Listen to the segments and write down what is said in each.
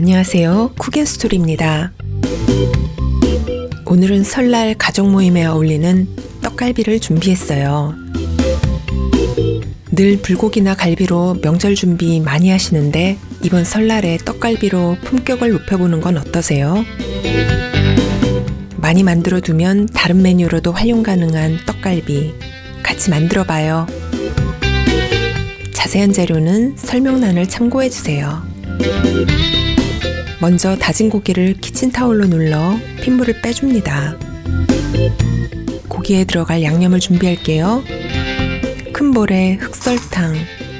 안녕하세요. 쿠겐스토리입니다. 오늘은 설날 가족 모임에 어울리는 떡갈비를 준비했어요. 늘 불고기나 갈비로 명절 준비 많이 하시는데 이번 설날에 떡갈비로 품격을 높여보는 건 어떠세요? 많이 만들어 두면 다른 메뉴로도 활용 가능한 떡갈비 같이 만들어 봐요. 자세한 재료는 설명란을 참고해 주세요. 먼저 다진 고기를 키친타올로 눌러 핏물을 빼줍니다. 고기에 들어갈 양념을 준비할게요. 큰 볼에 흑설탕,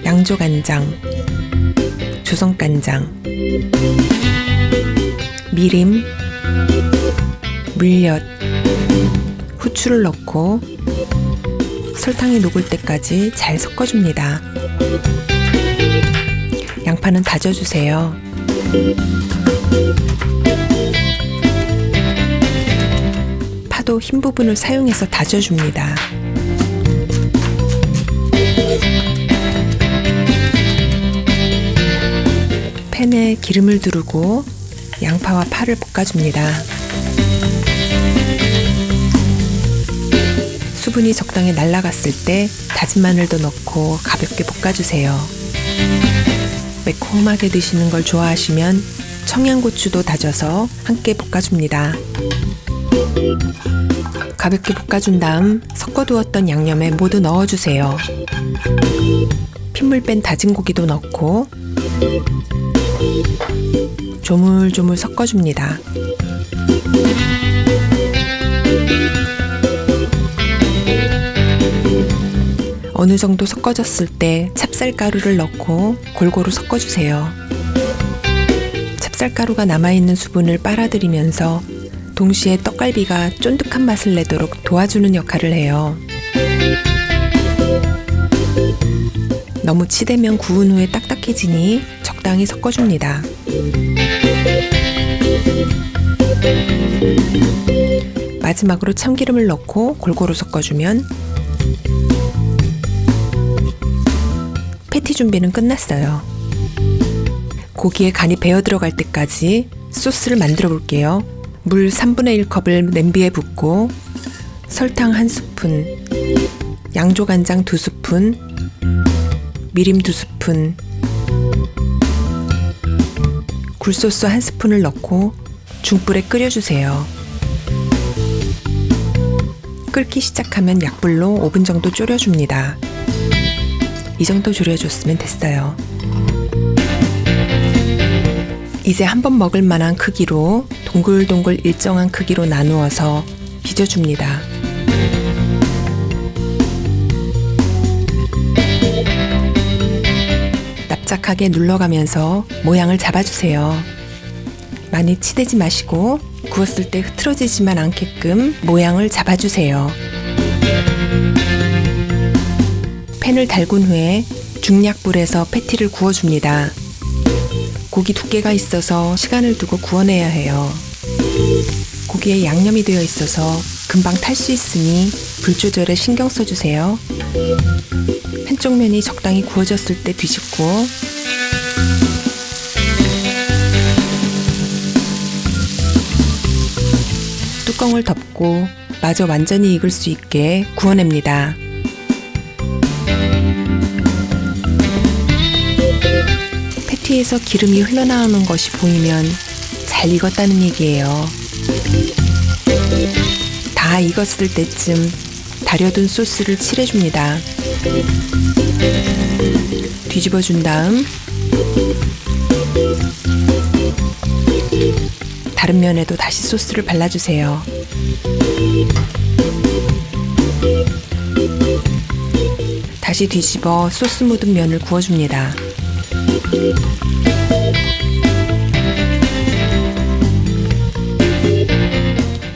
양조간장, 조성간장, 미림, 물엿, 후추를 넣고 설탕이 녹을 때까지 잘 섞어줍니다. 양파는 다져주세요. 파도 흰 부분을 사용해서 다져줍니다. 팬에 기름을 두르고 양파와 파를 볶아줍니다. 수분이 적당히 날아갔을 때 다진 마늘도 넣고 가볍게 볶아주세요. 매콤하게 드시는 걸 좋아하시면 청양고추도 다져서 함께 볶아줍니다. 가볍게 볶아준 다음 섞어두었던 양념에 모두 넣어주세요. 핏물 뺀 다진 고기도 넣고 조물조물 섞어줍니다. 어느 정도 섞어졌을 때 찹쌀가루를 넣고 골고루 섞어주세요. 찹쌀가루가 남아있는 수분을 빨아들이면서 동시에 떡갈비가 쫀득한 맛을 내도록 도와주는 역할을 해요. 너무 치대면 구운 후에 딱딱해지니 적당히 섞어줍니다. 마지막으로 참기름을 넣고 골고루 섞어주면 패티 준비는 끝났어요. 고기에 간이 배어 들어갈 때까지 소스를 만들어 볼게요. 물 3분의 1컵을 냄비에 붓고 설탕 1스푼, 양조간장 2스푼, 미림 2스푼, 굴소스 1스푼을 넣고 중불에 끓여주세요. 끓기 시작하면 약불로 5분 정도 졸여줍니다. 이 정도 졸여줬으면 됐어요. 이제 한 번 먹을 만한 크기로 동글동글 일정한 크기로 나누어서 빚어줍니다. 납작하게 눌러가면서 모양을 잡아주세요. 많이 치대지 마시고 구웠을 때 흐트러지지만 않게끔 모양을 잡아주세요. 팬을 달군 후에 중약불에서 패티를 구워줍니다. 고기 두께가 있어서 시간을 두고 구워내야 해요. 고기에 양념이 되어 있어서 금방 탈 수 있으니 불 조절에 신경 써주세요. 한쪽 면이 적당히 구워졌을 때 뒤집고 뚜껑을 덮고 마저 완전히 익을 수 있게 구워냅니다. 패티에서 기름이 흘러나오는 것이 보이면 잘 익었다는 얘기예요. 다 익었을 때쯤 다려둔 소스를 칠해줍니다. 뒤집어 준 다음 다른 면에도 다시 소스를 발라주세요. 다시 뒤집어 소스 묻은 면을 구워줍니다.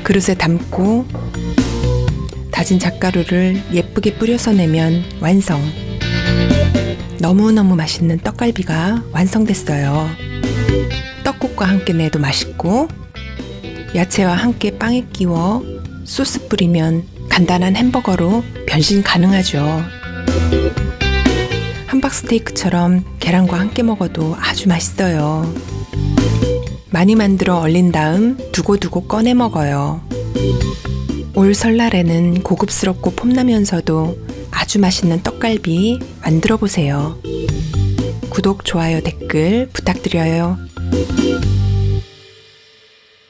그릇에 담고 다진 잣가루를 예쁘게 뿌려서 내면 완성. 너무너무 맛있는 떡갈비가 완성됐어요. 떡국과 함께 내도 맛있고 야채와 함께 빵에 끼워 소스 뿌리면 간단한 햄버거로 변신 가능하죠. 함박 스테이크처럼 계란과 함께 먹어도 아주 맛있어요. 많이 만들어 얼린 다음 두고두고 꺼내 먹어요. 올 설날에는 고급스럽고 폼나면서도 아주 맛있는 떡갈비 만들어 보세요. 구독, 좋아요, 댓글 부탁드려요.